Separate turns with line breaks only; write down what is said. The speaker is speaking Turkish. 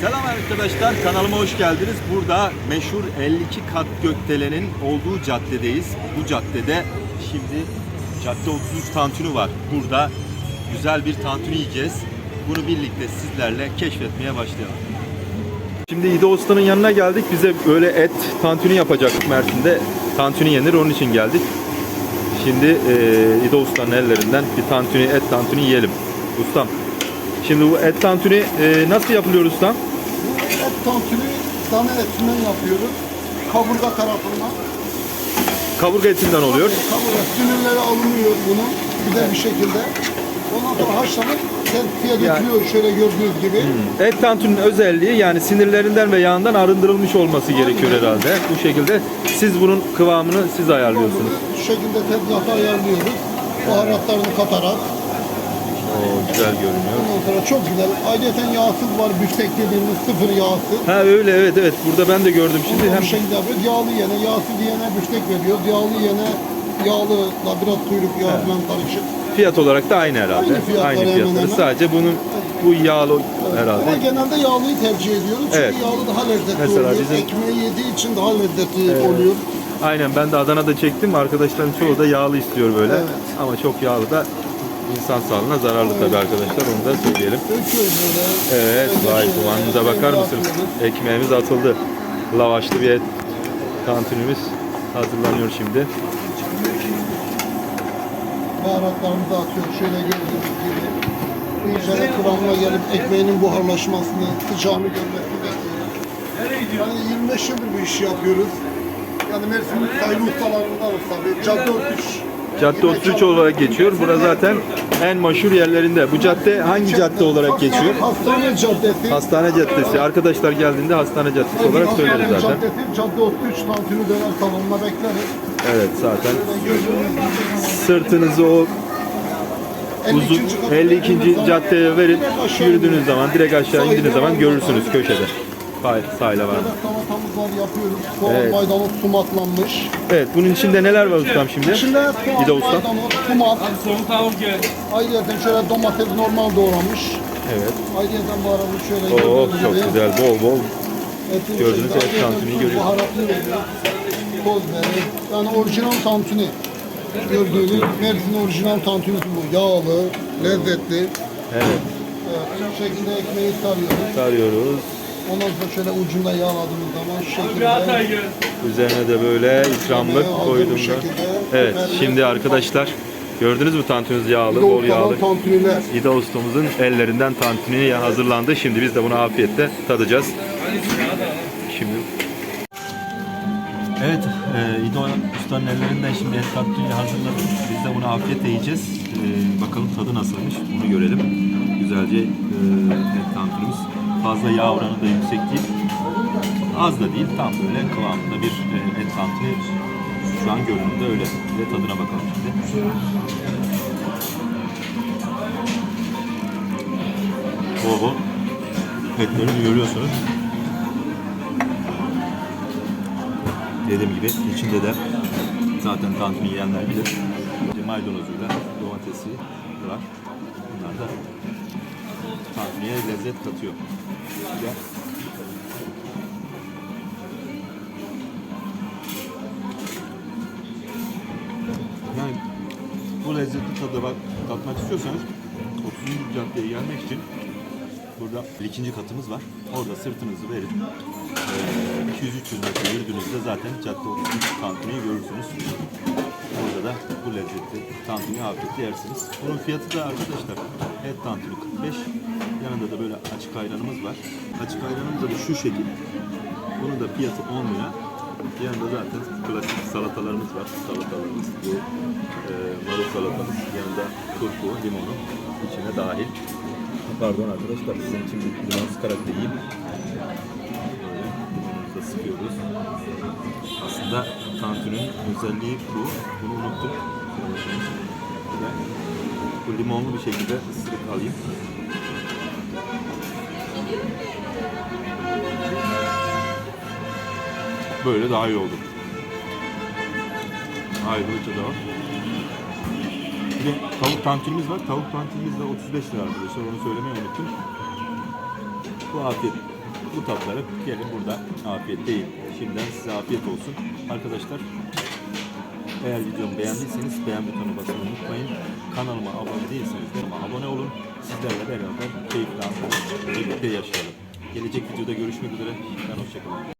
Selam arkadaşlar, kanalıma hoş geldiniz. Burada meşhur 52 kat gökdelenin olduğu caddedeyiz. Bu caddede şimdi cadde 33 tantuni var. Burada güzel bir tantuni yiyeceğiz. Bunu birlikte sizlerle keşfetmeye başlayalım. Şimdi İdo Usta'nın yanına geldik. Bize böyle et tantuni yapacak Mersin'de. Tantuni yenir, onun için geldik. Şimdi e, İdo Usta'nın ellerinden bir tantuni, et tantuni yiyelim. Ustam, şimdi bu et tantuni e, nasıl yapılıyor ustam?
Et tantuni dana etinden yapıyoruz. Kaburga tarafından.
Kaburga etinden oluyor.
Kaburga sinirleri alınıyor bunun güzel bir şekilde. Ondan sonra haşlanıp tepsiye dökülüyor şöyle gördüğünüz gibi.
Et tantuninin özelliği yani sinirlerinden ve yağından arındırılmış olması gerekiyor herhalde. Bu şekilde siz bunun kıvamını siz ayarlıyorsunuz.
Şu şekilde tezgahta ayarlıyoruz. Baharatlarını katarak.
Oo, güzel görünüyor.
Ondan sonra çok güzel. Ayrıca yağsız var. Büftek dediğimiz sıfır yağsız.
Ha öyle evet evet burada ben de gördüm şimdi
Onu
hem
şekilde yapıyoruz. Yağlı yene, yağsız yene büftek veriyoruz. Yağlı yene yağlı da biraz kuyruk yağı falan karışık.
fiyat olarak da aynı herhalde.
Aynı fiyatlar
Aynı
hemen
fiyatları.
hemen.
Sadece bunun bu yağlı
Ama
herhalde.
genelde yağlıyı tercih ediyoruz. Çünkü
Evet.
yağlı daha lezzetli
Mesela
oluyor.
bizim-
Ekmeği yediği için daha lezzetli oluyor.
Aynen ben de Adana'da çektim. Arkadaşların çoğu da yağlı istiyor böyle.
Evet.
Ama çok yağlı da insan sağlığına zararlı tabii arkadaşlar. Onu da söyleyelim. Evet, vay kıvamınıza bakar mısınız? Ekmeğimiz atıldı. Lavaşlı bir et tantunimiz hazırlanıyor şimdi.
Baharatlarımızı atıyoruz. Şöyle gördüğünüz gibi. İyice kıvamına gelip ekmeğinin buharlaşmasını, sıcağını görmesini bekliyoruz. Yani 25 yıldır bu işi yapıyoruz. Yani Mersin'in sayılı ustalarındanız tabii. Cadde 33.
Cadde 33 olarak geçiyor. Bura zaten en meşhur yerlerinde. Bu cadde hangi cadde olarak geçiyor?
Hastane Caddesi.
Hastane Caddesi. Arkadaşlar geldiğinde Hastane Caddesi olarak söyleriz zaten.
Caddesi, Cadde 33 tantuni döner salonuna bekleriz.
Evet zaten sırtınızı o uzun
52. kat-
52. caddeye verin. Yürüdüğünüz zaman direkt aşağı indiğiniz zaman görürsünüz köşede. Sahil, sahile var.
Var yapıyoruz. Soğan,
Evet.
maydanoz, sumaklanmış.
Evet bunun içinde neler var ustam şimdi?
İçinde soğan,
Bir de usta.
maydanoz, sumak.
Soğuk tavuk geldi.
Ayrıca şöyle domates normal doğramış.
Evet.
Ayrıca baharatı şöyle
Oo
gördüğünüz
çok
gibi.
güzel bol bol.
Etin
Gördüğünüz
içinde
et
ayrıca
tantuniyi
tuz,
görüyoruz.
Baharatını veriyoruz. Toz verir. Yani orijinal tantuni. Gördüğünüz Mersin orijinal tantunisi bu. Yağlı, lezzetli.
Evet.
Evet, şu şekilde ekmeği sarıyoruz.
Sarıyoruz.
Ondan sonra şöyle ucunda yağladığımız zaman şu
Bir
şekilde.
Üzerine de böyle ikramlık
hazır
koydum
bu
da.
şekilde.
Evet şimdi arkadaşlar gördünüz mü tantunimiz yağlı, bol yağlı.
Doğuştan tantuniler.
İda ustamızın ellerinden tantuni hazırlandı. Şimdi biz de bunu afiyetle tadacağız. Şimdi Evet, e, İdo ustanın ellerinden şimdi et tantuni hazırladık. Biz de bunu afiyetle yiyeceğiz. E, bakalım tadı nasılmış, bunu görelim. Güzelce e, et tantunimiz. Fazla yağ oranı da yüksek değil. Az da değil, tam böyle kıvamında bir e, et tantuni. Şu an görünümde öyle. De tadına bakalım şimdi. Bol etlerini görüyorsunuz. Dediğim gibi içinde de zaten tantuni yiyenler bilir. Maydanozuyla domatesi var. Bunlar da tantuniye lezzet katıyor. Güzel. Yani bu lezzetli tadı bak, tatmak istiyorsanız 30. caddeye gelmek için burada ikinci katımız var. Orada sırtınızı verin. Ee, 200-300 metre yürüdüğünüzde zaten cadde 33 tantuniyi görürsünüz. Orada da bu lezzetli tantuni afiyetle yersiniz. Bunun fiyatı da arkadaşlar et tantuni 45. Yanında da böyle açık ayranımız var. Açık ayranımız da şu şekil. Bunun da fiyatı 10 lira. Yanında zaten klasik salatalarımız var. Salatalarımız bu e, marul salatamız. Yanında turpu, limonu içine dahil. Pardon arkadaşlar sizin için bir limon sıkarak deneyeyim. Böyle sıkıyoruz. Aslında tantuninin özelliği bu. Bunu unuttum. Ve bu limonlu bir şekilde ısırık alayım. Böyle daha iyi oldu. Ayrıca da. Bir tavuk tantunimiz var. Tavuk tantunimiz de 35 lira arkadaşlar. Onu söylemeyi unuttum. Bu afiyet bu tatları gelin burada afiyet değil. Şimdiden size afiyet olsun. Arkadaşlar eğer videomu beğendiyseniz beğen butonuna basmayı unutmayın. Kanalıma abone değilseniz de abone olun. Sizlerle beraber keyifli anlar birlikte yaşayalım. Gelecek videoda görüşmek üzere. Ben hoşçakalın.